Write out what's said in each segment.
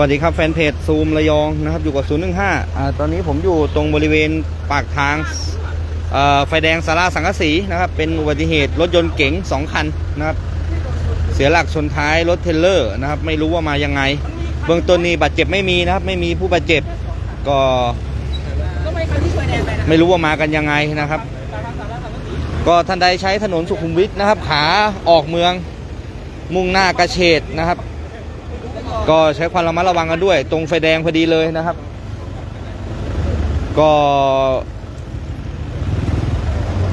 วัสดีครับแฟนเพจซูมระยองนะครับอยู่กับ015อ่าตอนนี้ผมอยู่ตรงบริเวณปากทางไฟแดงสาราสังกะสีนะครับเป็นอุบัติเหตุรถยนต์เก๋ง2 คันนะครับเสียหลักชนท้ายรถเทรลเลอร์นะครับไม่รู้ว่ามายังไง เบื้องต้นนี้บาดเจ็บไม่มีนะครับไม่มีผู้บาดเจ็บก็ไม่คันที่ช่วยแดงไปนะไม่รู้ว่ามากันยังไงนะครับ ก็ท่านใดใช้ถนนสุขุมวิทนะครับขาออกเมืองมุ่งหน้ากระเฉดนะครับ ก็ใช้ความระมัดระวังกันด้วย ตรงไฟแดงพอดีเลยนะครับ ก็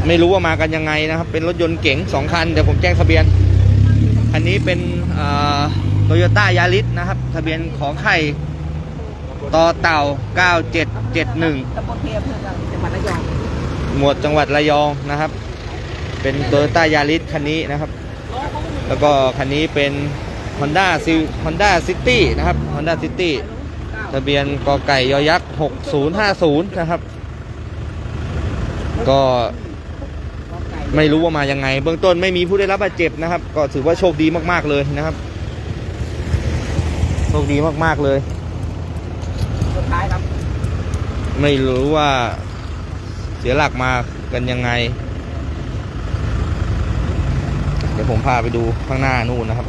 ไม่รู้ว่ามากันยังไงนะครับ เป็นรถยนต์เก๋งสองคัน เดี๋ยวผมแจ้งทะเบียนคันนี้เป็นโตโยต้ายาริสนะครับ ทะเบียนของไข่ต่อเต่า 9771ตำบลเพียเพื่อนจังหวัดระยอง หมวดจังหวัดระยองนะครับ เป็นโตโยต้ายาริสคันนี้นะครับ แล้วก็คันนี้เป็น Honda c Honda City นะครับ Honda City ทะเบียนกอไก่ยอยักษ์6050 นะครับ ก็ไม่รู้ว่ามายังไง เบื้องต้นไม่มีผู้ได้รับบาดเจ็บนะครับ ก็ถือว่าโชคดีมากๆเลยนะครับ โชคดีมากๆเลยสุดท้ายครับ ไม่รู้ว่าเสียหลักมากันยังไง เดี๋ยวผมพาไปดูข้างหน้านู่นนะครับ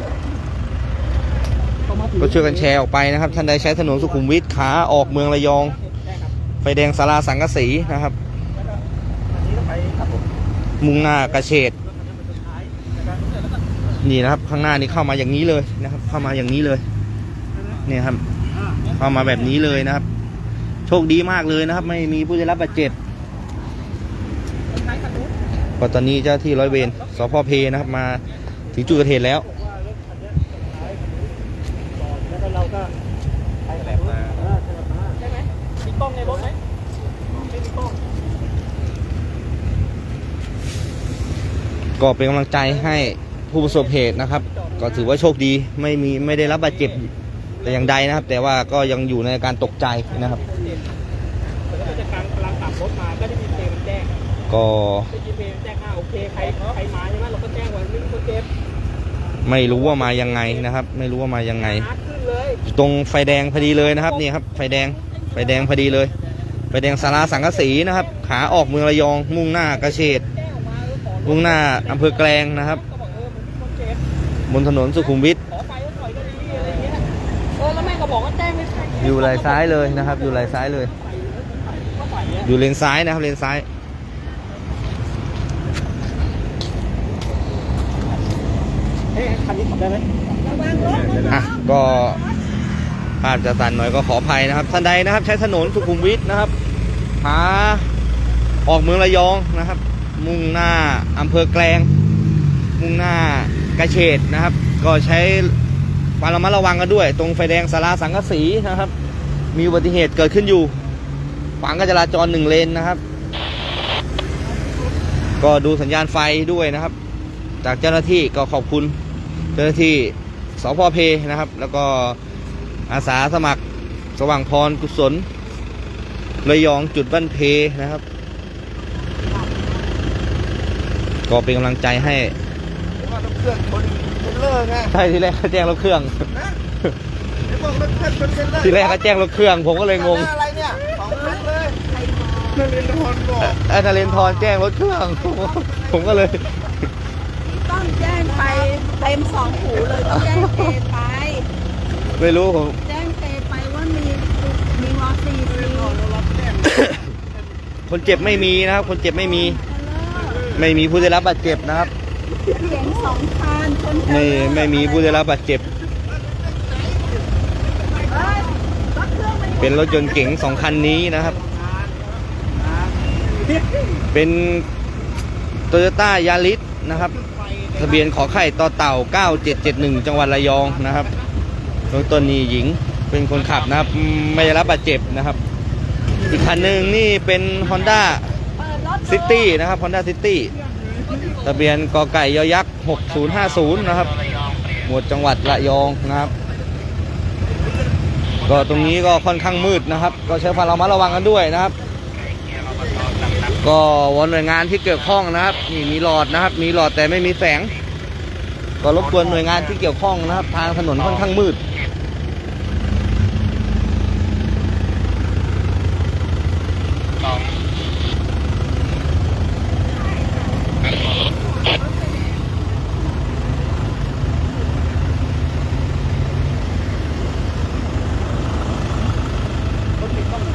ก็ช่วยกันแชร์ออกไปนะครับ ท่านใดใช้ถนนสุขุมวิทขาออกเมืองระยอง ไฟแดงสาราสังกะสีนะครับ มุ่งหน้ากระเฉดนี่นะครับ ข้างหน้านี่เข้ามาอย่างนี้เลยนะครับ เข้ามาอย่างนี้เลยเนี่ยครับ เข้ามาแบบนี้เลยนะครับ โชคดีมากเลยนะครับ ไม่มีผู้ได้รับบาดเจ็บก็ตอนนี้เจ้าที่ร้อยเวรสพเพนะครับมาถึงจุดเกิดเหตุแล้ว เราก็ไปแบบมาใช่ไหมมีกล้องในรถไหมไม่มีกล้อง ก็เป็นกำลังใจให้ผู้ประสบเหตุนะครับ ก็ถือว่าโชคดีไม่มีไม่ได้รับบาดเจ็บแต่อย่างใดนะครับ แต่ว่าก็ยังอยู่ในอาการตกใจนะครับก็จะกำลังกำลังขับรถมาก็ได้มีเพลงแจ้งก็ได้ยินเพลงแจ้งอ่าโอเคใครใครมาใช่ไหมเราก็แจ้งว่าไม่มีคนเจ็บไม่รู้ว่ามายังไงนะครับ ไม่รู้ว่ามายังไงฮาร์ดขึ้นเลยตรงไฟแดงพอดีเลยนะครับนี่ครับไฟแดงไฟแดงพอดีเลย ไฟแดงสาราสังกะสีนะครับ ขาออกเมืองระยองมุ่งหน้ากระเฉด มาแล้วขอมุ่งหน้าอำเภอแกลงนะครับก็บอกเออมันมีคนเจ็บบนถนนสุขุมวิทขอไปก็ถอยก็ดีอะไรเงี้ยเออแล้วแม่ก็บอกว่าแจ้งไม่ทันอยู่ไหลซ้ายเลยนะครับ อยู่ไหลซ้ายเลยก็ปล่อยเนี่ยอยู่เลนซ้ายนะครับเลนซ้ายเฮ้ยคันนี้ขับได้ไหมอะก็ภาพจะตันหน่อยก็ขออภัยนะครับท่านใดนะครับ ใช้ถนนสุขุมวิทนะครับขาออกเมืองระยองนะครับ มุ่งหน้าอำเภอแกลง มุ่งหน้ากระเฉดนะครับ ก็ใช้ความระมัดระวังกันด้วย ตรงไฟแดงสาราสังกสีนะครับ มีอุบัติเหตุเกิดขึ้นอยู่ขวางการจราจรหนึ่งเลนนะครับ ก็ดูสัญญาณไฟด้วยนะครับ จากเจ้าหน้าที่ก็ขอบคุณเจ้าหน้าที่สพเพนะครับ แล้วก็อาสาสมัครสว่างพรกุศลระยองจุดบ้านเพนะครับ ก็เป็นกำลังใจให้ว่าต้องเครื่องชนเทรลเลอร์ไงใช่ที่แรกเขาแจ้งรถเครื่องไอ้พวกรถเครื่องชนเทรลเลอร์ที่แรกเขาแจ้งรถเครื่อง ผมก็เลยงงอะไรเนี่ยสองนัดเลยนั่นเรียนทอนบอกอาจารย์เรนทรแจ้งรถเครื่องผมก็ผมก็เลย ต้องแจ้งไปเต็มสองหูเลยต้องแจ้งเตไป ไม่รู้ผม แจ้งเตไปว่ามีมีวอซีซีคนเจ็บไม่มีนะครับ คนเจ็บไม่มี ไม่มีผู้ได้รับบาดเจ็บนะครับเสียงสองคันชนกันไม่ไม่มีผู้ได้รับบาดเจ็บ เอ้ยรถเครื่องมันเป็นรถยนต์เก๋งสองคันนี้นะครับ เป็นโตโยต้ายาริสนะครับ ทะเบียนขอไข่ต่อเต่า 9771 จังหวัดระยองนะครับเบื้องต้นนี่หญิงเป็นคนขับนะครับ ไม่ได้รับบาดเจ็บนะครับ อีกคันหนึ่งนี่เป็น Honda เปิดรถ City นะครับ Honda City ทะเบียนกไก่ยอยักษ์6050 นะครับ หมวดจังหวัดระยองนะครับ ก็ตรงนี้ก็ค่อนข้างมืดนะครับ ก็ใช้ความระมัดระวังกันด้วยนะครับ ก็วอนหน่วยงานที่เกี่ยวข้องนะครับนี่มีหลอดนะครับ มีหลอดแต่ไม่มีแสง ก็รบกวนหน่วยงานที่เกี่ยวข้องนะครับ ทางถนนค่อนข้างมืด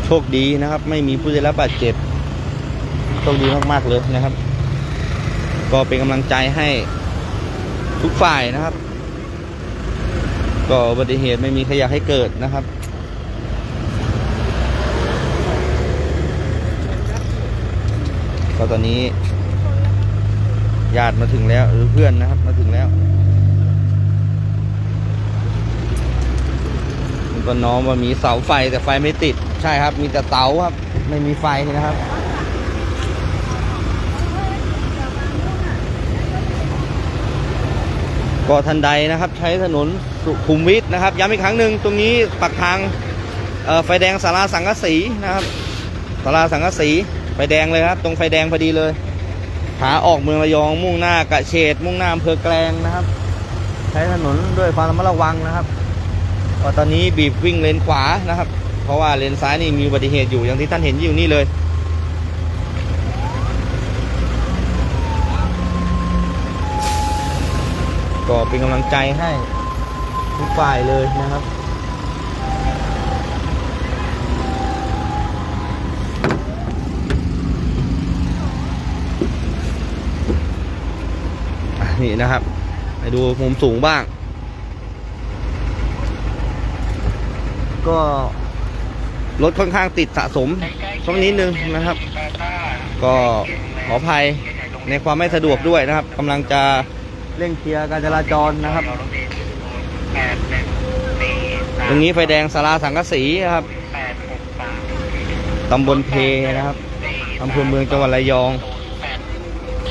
โชคดีนะครับ ไม่มีผู้ได้รับบาดเจ็บโชคดีมากๆเลยนะครับ ก็เป็นกำลังใจให้ทุกฝ่ายนะครับ ก็อุบัติเหตุไม่มีใครอยากให้เกิดนะครับก็ตอนนี้ญาติมาถึงแล้วหรือเพื่อนนะครับ มาถึงแล้วก็น้องว่ามีเสาไฟแต่ไฟไม่ติด ใช่ครับ มีแต่เสาครับ ไม่มีไฟนะครับ ก็ทันใดนะครับ ใช้ถนนสุขุมวิทนะครับ ย้ำอีกครั้งหนึ่งตรงนี้ปักทางไฟแดงสาราสังกะสีนะครับสาราสังกะสีไฟแดงเลยครับ ตรงไฟแดงพอดีเลยขาออกเมืองระยองมุ่งหน้ากระเฉดมุ่งหน้าอำเภอแกลงนะครับ ใช้ถนนด้วยความระมัดระวังนะครับตอนนี้บีบวิ่งเลนขวานะครับ เพราะว่าเลนซ้ายนี่มีอุบัติเหตุอยู่อย่างที่ท่านเห็นอยู่นี่เลย ก็เป็นกำลังใจให้ทุกฝ่ายเลยนะครับนี่นะครับ ไปดูมุมสูงบ้าง ก็ รถค่อนข้างติดสะสมสักนิดนึงนะครับ ก็ขออภัยในความไม่สะดวกด้วยนะครับกำลังจะเร่งเคลียร์การจราจรนะครับ ตรงนี้ไฟแดงสาราสังกสีนะครับตำบลเพนะครับอำเภอเมืองจังหวัดระยอง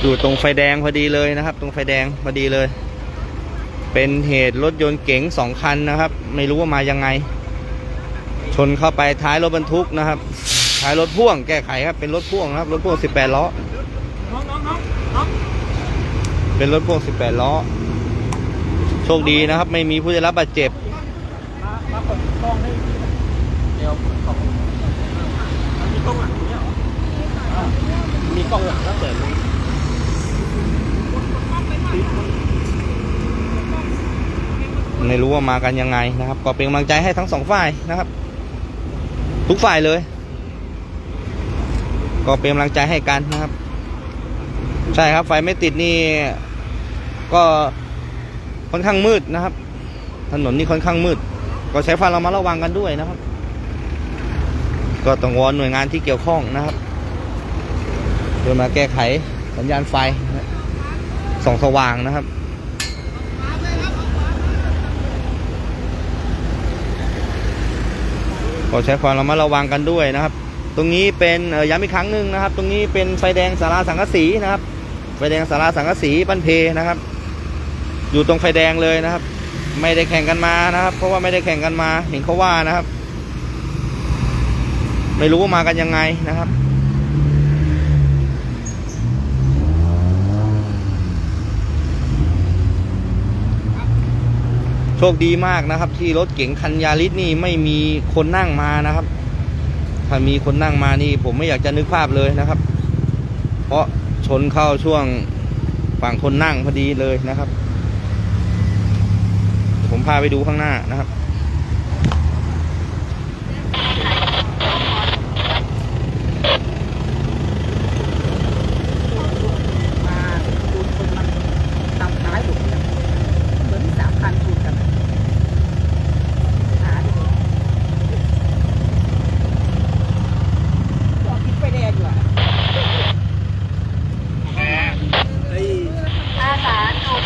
อยู่ตรงไฟแดงพอดีเลยนะครับ ตรงไฟแดงพอดีเลย เป็นเหตุรถยนต์เก๋งสองคันนะครับ ไม่รู้ว่ามายังไง ชนเข้าไปท้ายรถบรรทุกนะครับ ท้ายรถพ่วงแก้ไขครับเป็นรถพ่วงนะครับรถพ่วง 18 ล้อ เป็นรถพ่วง 18 ล้อ โชคดีนะครับ ไม่มีผู้ได้รับบาดเจ็บเดี๋ยวมีกล้องหลังเนี่ยมีกล้องหลังแล้วเปิดไม่รู้ว่ามากันยังไงนะครับ ก็เป็นกำลังใจให้ทั้งสองฝ่ายนะครับ ทุกฝ่ายเลย ก็เป็นกำลังใจให้กันนะครับ ใช่ครับ ไฟไม่ติดนี่ ก็ค่อนข้างมืดนะครับ ถนนนี่ค่อนข้างมืด ก็ใช้ความระมัดระวังกันด้วยนะครับ ก็ต้องวอนหน่วยงานที่เกี่ยวข้องนะครับเพื่อมาแก้ไขสัญญาณไฟส่องสว่างนะครับ ก็ใช้ความระมัดระวังกันด้วยนะครับ ตรงนี้เป็นย้ำอีกครั้งหนึ่งนะครับ ตรงนี้เป็นไฟแดงสาราสังกสีนะครับ ไฟแดงสาราสังกสีบันเพนะครับ อยู่ตรงไฟแดงเลยนะครับ ไม่ได้แข่งกันมานะครับ เพราะว่าไม่ได้แข่งกันมา เห็นเขาว่านะครับ ไม่รู้ว่ามากันยังไงนะครับ โชคดีมากนะครับ ที่รถเก๋งคันยาริสนี่ไม่มีคนนั่งมานะครับ ถ้ามีคนนั่งมานี่ ผมไม่อยากจะนึกภาพเลยนะครับ เพราะชนเข้าช่วงฝั่งคนนั่งพอดีเลยนะครับ ผมพาไปดูข้างหน้านะครับ มาดูคนมันตำท้ายอยู่เนี่ยเหมือนสามคันถูกกันหาดูจอดติดไฟแดงอยู่อะ อาสาจุด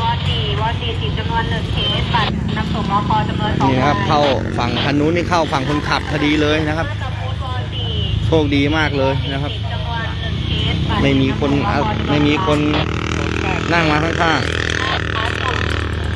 วอสี่วอสี่สิบจำนวนหนึ่งเคสบัตรนำส่งมคจำนวนสอง นี่นะครับ เข้าฝั่ง คันนู้นนี่เข้าฝั่งคนขับพอดีเลยนะครับตะพูดวอสี่โชคดีมากเลยนะครับจำนวนหนึ่งเคสบัตรไม่มีคนอะไม่มีคนนั่งมาข้างอาสาจุด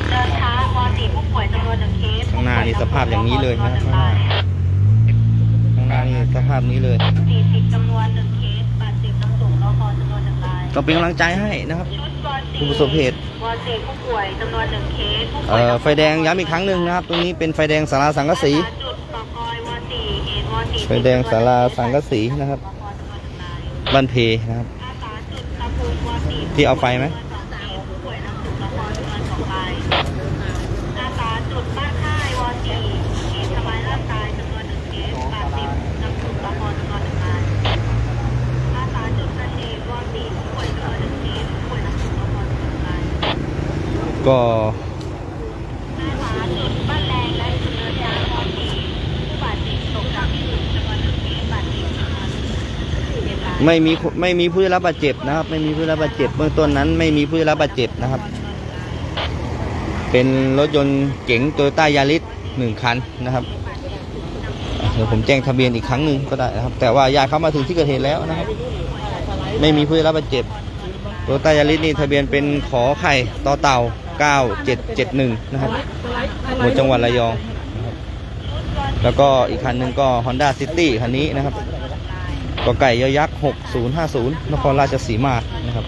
เดินช้าวอสี่ผู้ป่วยจำนวนหนึ่งเคสข้างหน้านี่สภาพอย่างนี้เลยนะครับข้างหน้าๆข้างหน้านี่สภาพนี้เลยสี่สิบจำนวนหนึ่งเคสบัตรสิบนำส่งมคจำนวนหนึ่งรายก็เป็นกำลังใจให้นะครับชุดวอสี่ ผู้ประสบเหตุวอสี่ผู้ป่วยจำนวนหนึ่งเคสผู้ป่เอ่วยอไฟแดงย้ำอีกครั้งหนึ่งนะครับ ตรงนี้เป็นไฟแดงสาราสังกะสีอาสาจุดปอกอยวอสี่เหตุวอสี่ไฟแดงศาลาสังกะสีนะครับมคจำนวนหนึ่งรายบ้านเพนะครับอาสาจุดตะปูวอสี่ที่เอาไฟไหม ผู้ป่วยนำส่งละครจำนวนสองรายอาสาจุดบ้านค่ายวอสี่เหตุทำร้ายร่างกายจำนวนหนึ่งเคสบาดเจ็บ ก็ บ้านแดงและจุดเดินยางวอสี่ผู้บาดเจ็บตกจากที่อื่นจำนวนหนึ่งเคสบาดเจ็บจำนวนเจ็ดรา ยไม่มีไม่มีผู้ได้รับบาดเจ็บนะครับ ไม่มีผู้ได้รับบาดเจ็บ เบื้องต้นนั้น ไม่มีผู้ได้รับบาดเจ็บนะครับ เป็นรถยนต์เก๋งโตโยต้ายาริสหนึ่งคันนะครับเดี๋ยวผมแจ้งทะเบียนอีกครั้งหนึ่งก็ได้นะครับ แต่ว่าญาติเขามาถึงที่เกิดเหตุแล้วนะครับ ไม่มีผู้ได้รับบาดเจ็บโตโยต้ายาริสนี่ทะเบียนเป็นขอไข่ต่อเต่า 9771 นะครับหมวดจังหวัดระยอง แล้วก็อีกคันหนึ่งก็ Honda City คันนี้นะครับก็ไก่ยยักษ์6050 นครราชสีมานะครับ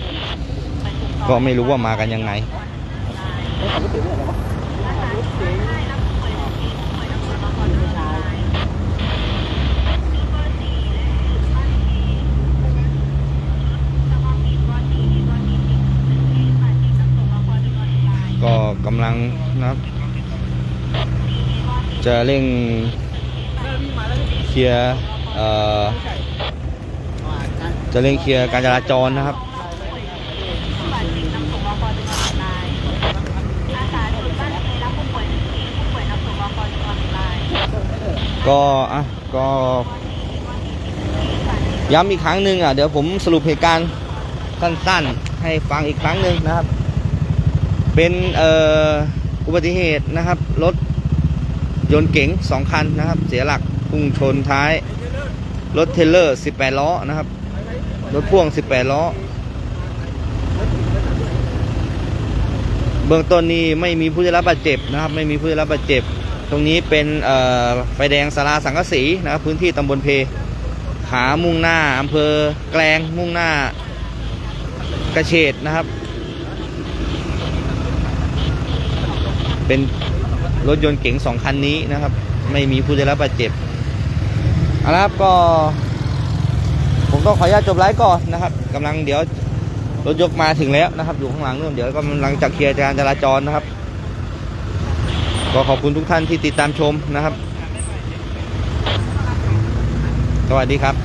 ก็ไม่รู้ว่ามากันยังไง ก็กำลังนะครับ จะเร่งเคลียร์จะเร่งเคลียร์การจราจรนะครับก็อะก็ย้ำอีกครั้งหนึ่งอะเดี๋ยวผมสรุปเหตุการณ์สั้นๆ ให้ฟังอีกครั้งหนึ่งนะครับ เป็นเอ่ออุบัติเหตุนะครับรถยนต์เก๋งสองคันนะครับ เสียหลักพุ่งชนท้าย รถเทเลอร์ 18 ล้อนะครับ รถพ่วง 18 ล้อ เบื้องต้นนี้ไม่มีผู้ได้รับบาดเจ็บนะครับ ไม่มีผู้ได้รับบาดเจ็บ ตรงนี้เป็นไฟแดงสาราสังกะสีนะครับ พื้นที่ตำบลเพขามุ่งหน้าอำเภอแกลงมุ่งหน้ากระเฉดนะครับ เป็นรถยนต์เก๋งสองคันนี้นะครับ ไม่มีผู้ได้รับบาดเจ็บเอาละครับก็ ผมต้องขออนุญาตจบไลฟ์ก่อนนะครับกำลังเดี๋ยวรถยกมาถึงแล้วนะครับ อยู่ข้างหลังนู่นเดี๋ยวกำลังจะเคลียร์การจราจรนะครับ ก็ขอบคุณทุกท่านที่ติดตามชมนะครับ สวัสดีครับ